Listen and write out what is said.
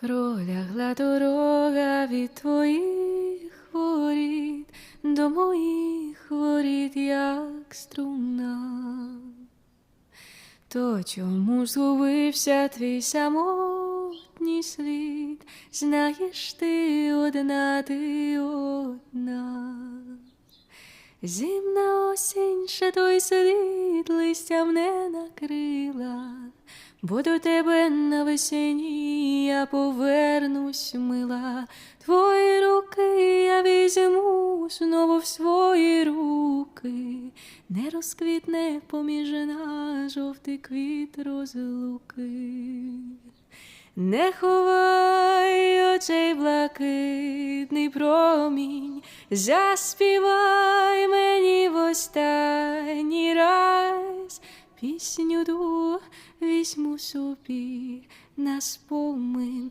Пролягла дорога від твоїх воріт до моїх воріт, як струна. То чому ж згубився твій самотній слід? Знаєш ти одна, ти одна. Зимна осінь ще той слід листям не накрила, бо до тебе навесні я повернусь мила. Твої руки я візьму знову в свої руки, не розквітне поміж нас жовтий квіт розлуки. Не ховай очей блакитний промінь, заспівай мені в останній раз пісню ту візьму собі на спомин,